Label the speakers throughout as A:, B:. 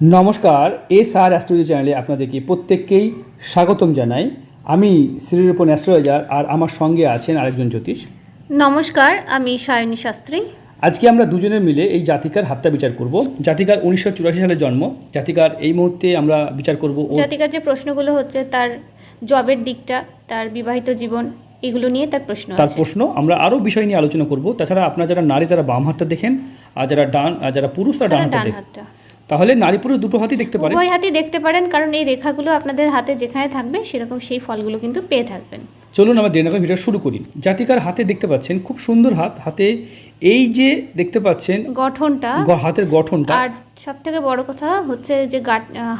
A: নমস্কার এস আর অ্যাস্ট্রোলজি চ্যানেলে আপনাদেরকে প্রত্যেককেই স্বাগতম জানাই। আমি শ্রীরূপন অ্যাস্ট্রোলজার আর আমার সঙ্গে আছেন আরেকজন জ্যোতিষ।
B: নমস্কার আমি সায়নী শাস্ত্রী।
A: আজকে আমরা দুজনে মিলে এই জাতিকার হাতটা বিচার করব। জাতিকার উনিশশো চুরাশি সালে জন্ম জাতিকার এই মুহূর্তে আমরা বিচার করব
B: জাতিকার যে প্রশ্নগুলো হচ্ছে তার জবের দিকটা তার বিবাহিত জীবন এগুলো নিয়ে তার প্রশ্ন
A: তার প্রশ্ন আমরা আরও বিষয় নিয়ে আলোচনা করব। তাছাড়া আপনারা যারা নারী তারা বাম হাতটা দেখেন আর যারা ডান আর যারা পুরুষ তারা ডান হাতটা দেখেন। তাহলে নারী পুরুষ দুটো হাতই দেখতে পারেন
B: উভয় হাতই দেখতে পারেন কারণ এই রেখাগুলো আপনাদের হাতে যেখানে থাকবে সেরকম সেই ফলগুলো কিন্তু পেয়ে থাকবেন।
A: চলুন আমরা দেরি না ভিডিও শুরু করি। জাতিকার হাতে দেখতে পাচ্ছেন খুব সুন্দর হাত। হাতে এই যে দেখতে পাচ্ছেন
B: গঠনটা
A: হাতের গঠনটা।
B: আর সব থেকে বড় কথা হচ্ছে যে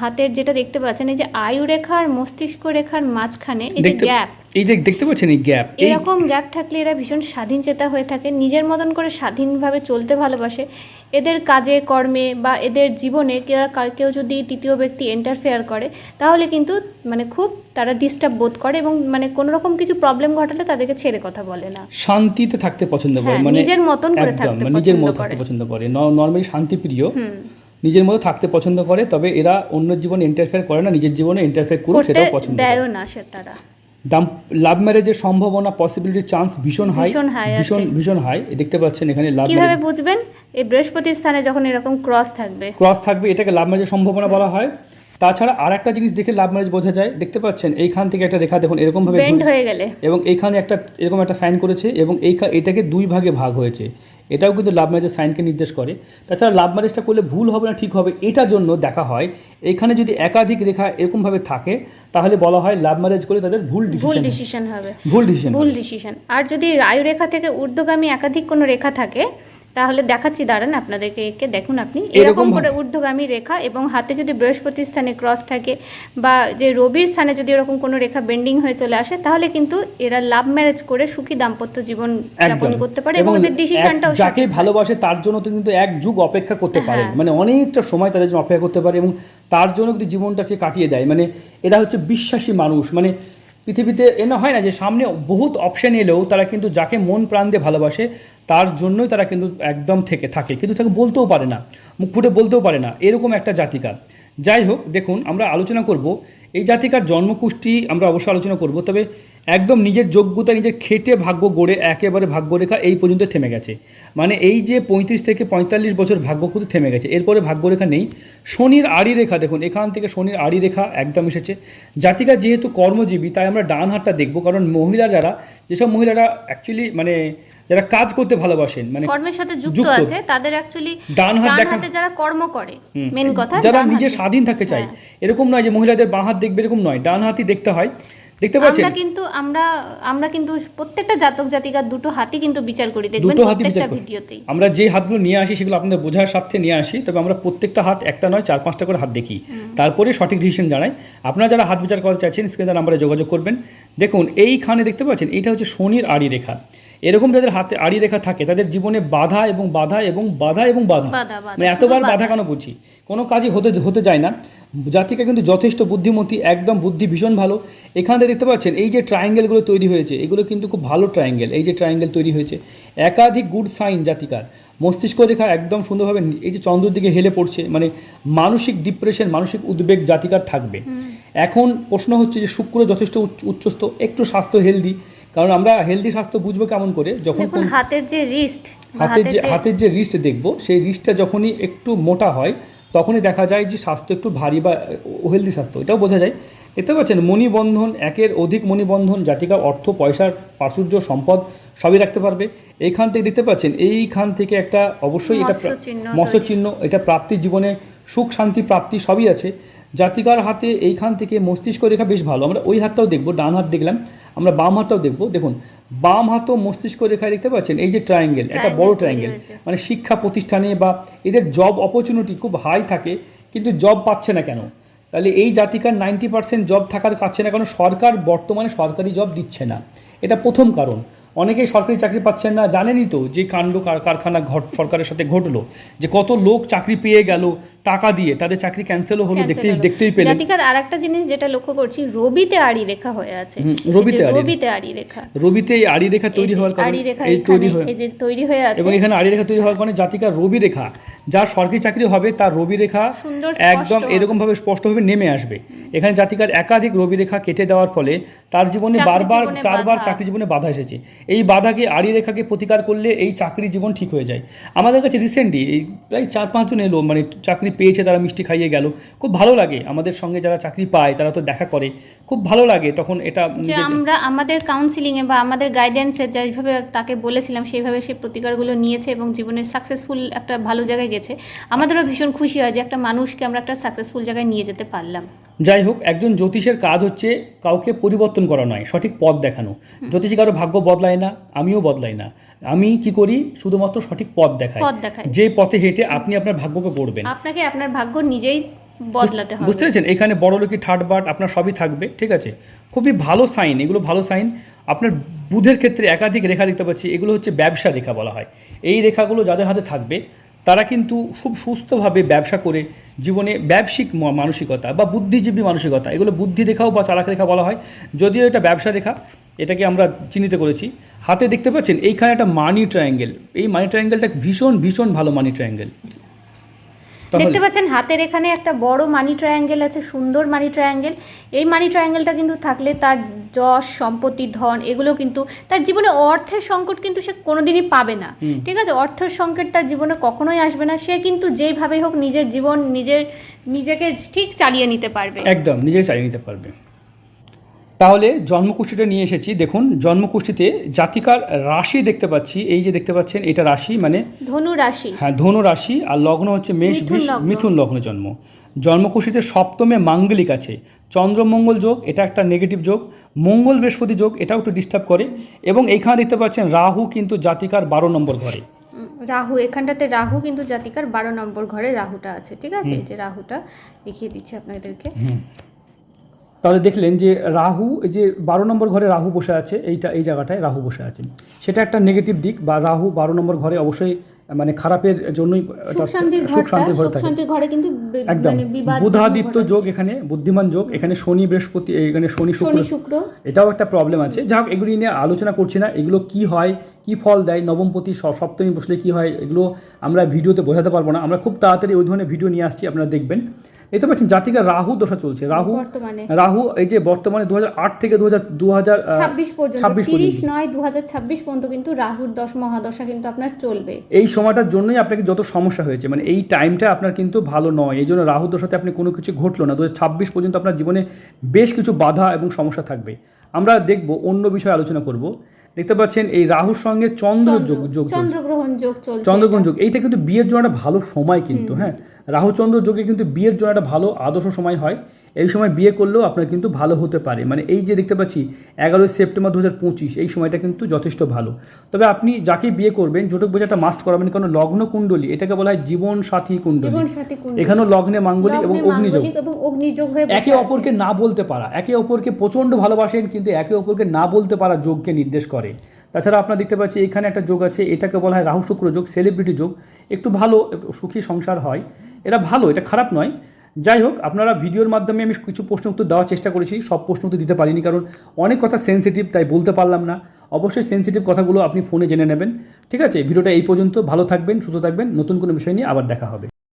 B: হাতের যেটা দেখতে পাচ্ছেন এই যে আয়ু রেখা আর মস্তিষ্ক রেখার মাঝখানে এই যে গ্যাপ।
A: এই যে দেখতে পাচ্ছেন এই গ্যাপ
B: এরকম গ্যাপ থাকলে এরা ভীষণ স্বাধীন চেতা হয়ে থাকে নিজের মতন করে স্বাধীনভাবে চলতে ভালোবাসে। এদের কাজে কর্মে বা এদের জীবনে কেউ- যদি তৃতীয় ব্যক্তি এন্টারফেয়ার করে তাহলে কিন্তু মানে খুব তারা ডিস্টার্ব বোধ করে এবং মানে কোনো রকম কিছু প্রবলেম ঘটালে তাদেরকে ছেড়ে কথা বলে না।
A: শান্তিতে থাকতে পছন্দ করে
B: হ্যাঁ,
A: মানে
B: নিজের মতন করে থাকতে
A: মানে নিজের মতো থাকতে পছন্দ করে। নর্মালি শান্তিপ্রিয় নিজের মতো থাকতে পছন্দ করে তবে এরা অন্য জীবনে ইন্টারফেয়ার করে না নিজের জীবনে ইন্টারফেয়ার করুক সেটাও পছন্দ করে।
B: দেয়ও না সে তারা।
A: দাম লাভ ম্যারেজের সম্ভাবনা পসিবিলিটি চান্স ভীষণ হাই
B: ভীষণ high
A: ভীষণ ভীষণ হাই দেখতে পাচ্ছেন এখানে লাভ
B: কীভাবে বুঝবেন? এই বৃহস্পতির স্থানে যখন এরকম ক্রস থাকবে।
A: ক্রস থাকবে এটাকে লাভ ম্যারেজের সম্ভাবনা বলা হয়। তাছাড়া আর একটা জিনিস দেখে লাভ ম্যারেজ বোঝা যায়। দেখতে পাচ্ছেন এইখান থেকে একটা রেখা দেখুন এরকম ভাবে
B: বেন্ড হয়ে গেলে।
A: এবং এইখানে একটা এরকম একটা সাইন করেছে এবং এই এটাকে দুই ভাগে ভাগ হয়েছে। এটাও কিন্তু লাভ ম্যারেজের সাইনকে নির্দেশ করে। তাছাড়া লাভ ম্যারেজটা করলে ভুল হবে না ঠিক হবে এটার জন্য দেখা হয় এখানে যদি একাধিক রেখা এরকমভাবে থাকে তাহলে বলা হয় লাভ ম্যারেজ করে তাদের ভুল
B: ভুল
A: ডিসিশন
B: হবে।
A: ভুল ডিসিশন
B: ভুল ডিসিশন আর যদি আয়ু রেখা থেকে ঊর্ধ্বগামী একাধিক কোনো রেখা থাকে তাহলে দেখাচ্ছি দাঁড়ান আপনাদেরকে একে দেখুন আপনি।
A: এরকম
B: করে ঊর্ধ্বগামী রেখা এবং হাতে যদি বৃহস্পতির স্থানে ক্রস থাকে বা যে রবির স্থানে যদি এরকম কোনো রেখা বেন্ডিং হয়ে চলে আসে তাহলে কিন্তু এরা লাভ ম্যারেজ করে সুখী দাম্পত্য জীবন যাপন করতে পারে এবং ওদের ডিসিশনটাও
A: যাকে ভালোবাসে তার জন্য তো কিন্তু এক যুগ অপেক্ষা করতে পারে।
B: হ্যাঁ।
A: মানে অনেকটা সময় তাদের জন্য অপেক্ষা করতে পারে এবং তার জন্য কিন্তু জীবনটা সে কাটিয়ে দেয়। মানে এরা হচ্ছে বিশ্বাসী মানুষ। মানে পৃথিবীতে এনে হয় না যে সামনে বহুত অপশান এলেও তারা কিন্তু যাকে মন প্রাণ দিয়ে ভালোবাসে, তার জন্যই তারা কিন্তু একদম থেকে থাকে। কিন্তু তাকে বলতেও পারে না, মুখ ফুটে বলতেও পারে না, এরকম একটা জাতিকা। যাই হোক, দেখুন, আমরা আলোচনা করব। এই জাতিকার জন্মকুষ্টি আমরা অবশ্যই আলোচনা করব, তবে একদম নিজের যোগ্যতা নিজের খেটে ভাগ্য গড়ে একেবারে ভাগ্যরেখা এই পর্যন্ত থেমে গেছে। মানে এই যে পঁয়ত্রিশ থেকে পঁয়তাল্লিশ বছর ভাগ্য কিন্তু থেমে গেছে। এরপরে ভাগ্যরেখা নেই। শনির আড়ি রেখা দেখুন এখান থেকে শনির আড়ি রেখা একদম এসেছে। জাতিকা যেহেতু কর্মজীবী তাই আমরা ডান হাতটা দেখব। কারণ মহিলা যারা যেসব মহিলারা অ্যাকচুয়ালি মানে যারা কাজ করতে ভালোবাসেন মানে
B: কর্মের সাথে যুক্ত। আছে তাদের অ্যাকচুয়ালি
A: ডান হাত দেখা-
B: যারা কর্ম করে মেন কথা
A: যারা নিজে স্বাধীন থাকতে চায়।
B: হ্যাঁ।
A: এরকম নয় যে মহিলাদের বাঁ হাত দেখবে এরকম নয়। ডান হাতই দেখতে হয়। দেখতে পাচ্ছেন?
B: আমরা কিন্তু আমরা আমরা কিন্তু প্রত্যেকটা জাতক জাতিকার দুটো হাতই কিন্তু বিচার করি দেখবেন প্রত্যেকটা। ভিডিওতেই।
A: আমরা যে হাতগুলো নিয়ে আসি সেগুলো আপনাদের বোঝার স্বার্থে নিয়ে আসি তবে আমরা প্রত্যেকটা হাত একটা নয় চার পাঁচটা করে হাত দেখি। তারপরে সঠিক ডিসিশন জানাই। আপনারা যারা হাত বিচার করতে চাইছেন স্ক্রিনে নাম্বারে যোগাযোগ করবেন। দেখুন এইখানে দেখতে পাচ্ছেন এইটা হচ্ছে শনির আড়ি রেখা। এরকম যাদের হাতে আড়ি রেখা থাকে তাদের জীবনে বাধা এবং বাধা এবং বাধা এবং বাধা। মানে এতবার
B: বাধা।
A: কেন বলছি কোনো কাজই হতে হতে যায় না। জাতিকা কিন্তু যথেষ্ট বুদ্ধিমতী একদম বুদ্ধি ভীষণ ভালো। এখান থেকে দেখতে পাচ্ছেন এই যে ট্রায়াঙ্গেলগুলো তৈরি হয়েছে এগুলো কিন্তু খুব ভালো ট্রায়াঙ্গেল এই যে ট্রায়াঙ্গেল তৈরি হয়েছে একাধিক গুড সাইন জাতিকার। মস্তিষ্ক রেখা একদম সুন্দরভাবে এই যে চন্দ্রের দিকে হেলে পড়ছে মানে মানসিক ডিপ্রেশন মানসিক উদ্বেগ জাতিকার থাকবে। এখন প্রশ্ন হচ্ছে যে শুক্র যথেষ্ট উচ্চ- উচ্চস্থ একটু স্বাস্থ্য হেলদি কারণ আমরা হেলদি স্বাস্থ্য বুঝব কেমন করে যখন
B: হাতের যে রিস্ট
A: হাতের যে হাতের যে রিস্ট দেখব সেই রিস্টটা যখনই একটু মোটা হয় তখনই দেখা যায় যে স্বাস্থ্য একটু ভারী বা হেলদি স্বাস্থ্য এটাও বোঝা যায়। দেখতে পাচ্ছেন মণিবন্ধন একের অধিক মণিবন্ধন জাতিকা অর্থ পয়সার প্রাচুর্য সম্পদ সবই রাখতে পারবে। এইখান থেকে দেখতে পাচ্ছেন এইখান থেকে একটা অবশ্যই এটা প্রা-
B: মৎস্য চিহ্ন
A: মৎস্য চিহ্ন এটা প্রাপ্তি জীবনে সুখ শান্তি প্রাপ্তি সবই আছে। জাতিকার হাতে এইখান থেকে মস্তিষ্ক রেখা বেশ ভালো। আমরা ওই হাতটাও দেখব ডান হাত দেখলাম। আমরা বাম হাতটাও দেখব। দেখুন বাম হাতও মস্তিষ্ক রেখায় দেখতে পাচ্ছেন এই যে ট্রায়াঙ্গেল একটা বড় ট্রায়াঙ্গেল মানে শিক্ষা প্রতিষ্ঠানে বা এদের জব অপরচুনিটি খুব হাই থাকে কিন্তু জব পাচ্ছে না কেন? তাহলে এই জাতিকার নাইনটি পার্সেন্ট জব থাকার কাছে না কারণ সরকার বর্তমানে সরকারি জব দিচ্ছে না? এটা প্রথম কারণ। অনেকেই সরকারি চাকরি পাচ্ছেন না জানেনই তো যে কাণ্ড কার- কারখানা ঘট সরকারের সাথে ঘটলো যে কত লোক চাকরি পেয়ে গেল টাকা দিয়ে তাদের চাকরি ক্যান্সেলও হলো দেখতেই দেখতেই পেলেন।
B: জাতিকার আর একটা জিনিস যেটা লক্ষ্য করছি রবিতে আড়ি রেখা হয়ে আছে।
A: রবিতে আড়ি রেখা।
B: রবিতে আড়ি রেখা।
A: রবিতে এই আড়ি রেখা তৈরি হওয়ার কারণে এই তৈরি হয়ে
B: এই যে তৈরি হয়ে আছে।
A: এবং এখানে আড়ি রেখা তৈরি হওয়ার কারণে জাতিকার রবি রেখা যার সরকারি চাকরি হবে তার রবি রেখা একদম এরকম ভাবে স্পষ্টভাবে নেমে আসবে। এখানে জাতিকার একাধিক রবি রেখা কেটে দেওয়ার ফলে তার জীবনে বারবার চারবার চাকরি জীবনে বাধা এসেছে। এই বাধাকে আড়ি রেখাকে প্রতিকার করলে এই চাকরি জীবন ঠিক হয়ে যায়। আমাদের কাছে রিসেন্টলি এই প্রায় চার পাঁচজন এলো মানে চাকরি পেয়েছে তারা মিষ্টি খাইয়ে গেল। খুব ভালো লাগে আমাদের সঙ্গে যারা চাকরি পায় তারা তো দেখা করে। খুব ভালো লাগে তখন এটা
B: যে আমরা আমাদের কাউন্সিলিং এ বা আমাদের গাইডেন্সে যেভাবে তাকে বলেছিলাম সেইভাবে সে প্রতিকারগুলো নিয়েছে এবং জীবনে সাকসেসফুল একটা ভালো জায়গায় গেছে। আমাদেরও ভীষণ খুশি হয় যে একটা মানুষকে আমরা একটা সাকসেসফুল জায়গায় নিয়ে যেতে পারলাম।
A: যাই হোক একজন জ্যোতিষের কাজ হচ্ছে কাউকে পরিবর্তন করা নয় সঠিক পথ দেখানো। জ্যোতিষী কারও ভাগ্য বদলায় না আমিও বদলাই না। আমি কি করি? শুধুমাত্র সঠিক পথ দেখাই।
B: দেখায়
A: যে পথে হেঁটে আপনি আপনার ভাগ্যকে গড়বেন।
B: আপনাকে আপনার ভাগ্য নিজেই বদলাতে হবে।
A: বুঝতে পেরেছেন? এখানে বড় লোকি থার্ড বাট আপনার সবই থাকবে ঠিক আছে? খুবই ভালো সাইন এগুলো ভালো সাইন আপনার বুধের ক্ষেত্রে একাধিক রেখা দেখতে পাচ্ছি এগুলো হচ্ছে ব্যবসা রেখা বলা হয়। এই রেখাগুলো যাদের হাতে থাকবে তারা কিন্তু খুব সুস্থভাবে ব্যবসা করে জীবনে ব্যবসায়িক মানসিকতা বা বুদ্ধিজীবী মানসিকতা, এগুলো বুদ্ধি রেখাও বা চালাক রেখা বলা হয়। যদিও এটা ব্যবসা রেখা, এটাকে আমরা চিহ্নিত করেছি। হাতে দেখতে পাচ্ছেন, এইখানে একটা মানি ট্রায়াঙ্গেল এই মানি ট্রায়াঙ্গেলটা ভীষণ ভীষণ ভালো মানি ট্রায়াঙ্গেল
B: দেখতে পাচ্ছেন হাতের এখানে একটা বড় মানি ট্রায়াঙ্গেল আছে সুন্দর মানি ট্রায়াঙ্গেল এই মানি ট্রায়াঙ্গেলটা কিন্তু থাকলে তার যশ সম্পত্তি ধন এগুলো কিন্তু তার জীবনে অর্থের সংকট কিন্তু সে কোনোদিনই পাবে না। ঠিক আছে? অর্থের সংকট তার জীবনে কখনোই আসবে না। সে কিন্তু যেইভাবে হোক নিজের জীবন নিজের নিজেকে ঠিক চালিয়ে নিতে পারবে।
A: একদম নিজেকে চালিয়ে নিতে পারবে। তাহলে জন্মকুষ্ঠিটা নিয়ে এসেছি। দেখুন জন্মকুষ্ঠিতে জাতিকার রাশি দেখতে পাচ্ছি। এই যে দেখতে পাচ্ছেন এটা রাশি মানে
B: ধনু রাশি।
A: হ্যাঁ ধনু রাশি আর লগ্ন হচ্ছে মেষ বিষ। মিথুন লগ্নে জন্ম। জন্মকুষ্ঠিতে সপ্তমে মাঙ্গলিক আছে। চন্দ্রমঙ্গল যোগ এটা একটা নেগেটিভ যোগ। মঙ্গল বৃহস্পতি যোগ এটাও একটু ডিস্টার্ব করে। এবং এইখানে দেখতে পাচ্ছেন রাহু কিন্তু জাতিকার বারো নম্বর ঘরে।
B: রাহু এখানটাতে রাহু কিন্তু জাতিকার বারো নম্বর ঘরে রাহুটা আছে ঠিক আছে? এই যে রাহুটা দেখিয়ে দিচ্ছি আপনাদেরকে।
A: তাহলে দেখলেন যে রাহু এই যে বারো নম্বর ঘরে রাহু বসে আছে এইটা এই জায়গাটায় রাহু বসে আছে। সেটা একটা নেগেটিভ দিক বা রাহু বারো নম্বর ঘরে অবশ্যই মানে খারাপের জন্যই
B: সুখ শান্তির
A: ঘরে থাকে। একদম।
B: মানে
A: বুধাদিত্য যোগ এখানে বুদ্ধিমান যোগ এখানে শনি বৃহস্পতি এখানে শনি শুক্র।
B: শুক্র।
A: এটাও একটা প্রবলেম আছে। যাই হোক এগুলি নিয়ে আলোচনা করছি না এগুলো কি হয় কি ফল দেয় নবমপতি সপ্তমী বসলে কি হয় এগুলো আমরা ভিডিওতে বোঝাতে পারব না। আমরা খুব তাড়াতাড়ি ওই ধরনের ভিডিও নিয়ে আসছি আপনারা দেখবেন। দেখতে পাচ্ছেন জাতিকা রাহু দশা চলছে। রাহু
B: বর্তমানে।
A: রাহু এই যে বর্তমানে দু হাজার আট থেকে দু হাজার দু হাজার
B: ছাব্বিশ পর্যন্ত।
A: 26
B: তিরিশ নয় দু হাজার ছাব্বিশ পর্যন্ত কিন্তু রাহুর দশ মহাদশা কিন্তু আপনার চলবে।
A: এই সময়টার জন্যই আপনাকে যত সমস্যা হয়েছে মানে এই টাইমটা আপনার কিন্তু ভালো নয়। এই জন্য রাহু দশাতে আপনি কোনো কিছু ঘটলো না। দু ছাব্বিশ পর্যন্ত আপনার জীবনে বেশ কিছু বাধা এবং সমস্যা থাকবে। আমরা দেখব অন্য বিষয়ে আলোচনা করব। দেখতে পাচ্ছেন এই রাহুর সঙ্গে চন্দ্র যোগ যোগ।
B: চন্দ্রগ্রহণ যোগ চলছে
A: চন্দ্রগ্রহণ যোগ এইটা কিন্তু বিয়ের জন্য একটা ভালো সময় কিন্তু হ্যাঁ? রাহুচন্দ্র যোগে কিন্তু বিয়ের জন্য একটা ভালো আদর্শ সময় হয়। এই সময় বিয়ে করলেও আপনার কিন্তু ভালো হতে পারে। মানে এই যে দেখতে পাচ্ছি এগারোই সেপ্টেম্বর দু হাজার পঁচিশ এই সময়টা কিন্তু যথেষ্ট ভালো। তবে আপনি যাকে বিয়ে করবেন জোটক বোঝাটা মাস্ট করাবেন কারণ লগ্ন কুণ্ডলী এটাকে বলা হয় জীবন সাথী কুণ্ডলী। এখানেও লগ্নে মাঙ্গলিক এবং অগ্নিযোগ।
B: অগ্নিযোগ
A: একে অপরকে না বলতে পারা একে অপরকে প্রচণ্ড ভালোবাসেন কিন্তু একে অপরকে না বলতে পারা যোগকে নির্দেশ করে। তাছাড়া আপনারা দেখতে পাচ্ছি এখানে একটা যোগ আছে এটাকে বলা হয় রাহু শুক্র যোগ সেলিব্রিটি যোগ। একটু ভালো, একটু সুখী সংসার হয়। এটা ভালো, এটা খারাপ নয়। যাই হোক, আপনারা ভিডিওর মাধ্যমে আমি কিছু প্রশ্ন উত্তর দেওয়ার চেষ্টা করেছি, সব প্রশ্ন উত্তর দিতে পারিনি কারণ অনেক কথা সেন্সিটিভ তাই বলতে পারলাম না। অবশ্যই সেন্সিটিভ কথাগুলো আপনি ফোনে জেনে নেবেন। ঠিক আছে ভিডিওটা এই পর্যন্ত। ভালো থাকবেন, সুস্থ থাকবেন। নতুন কোনো বিষয় নিয়ে আবার দেখা হবে।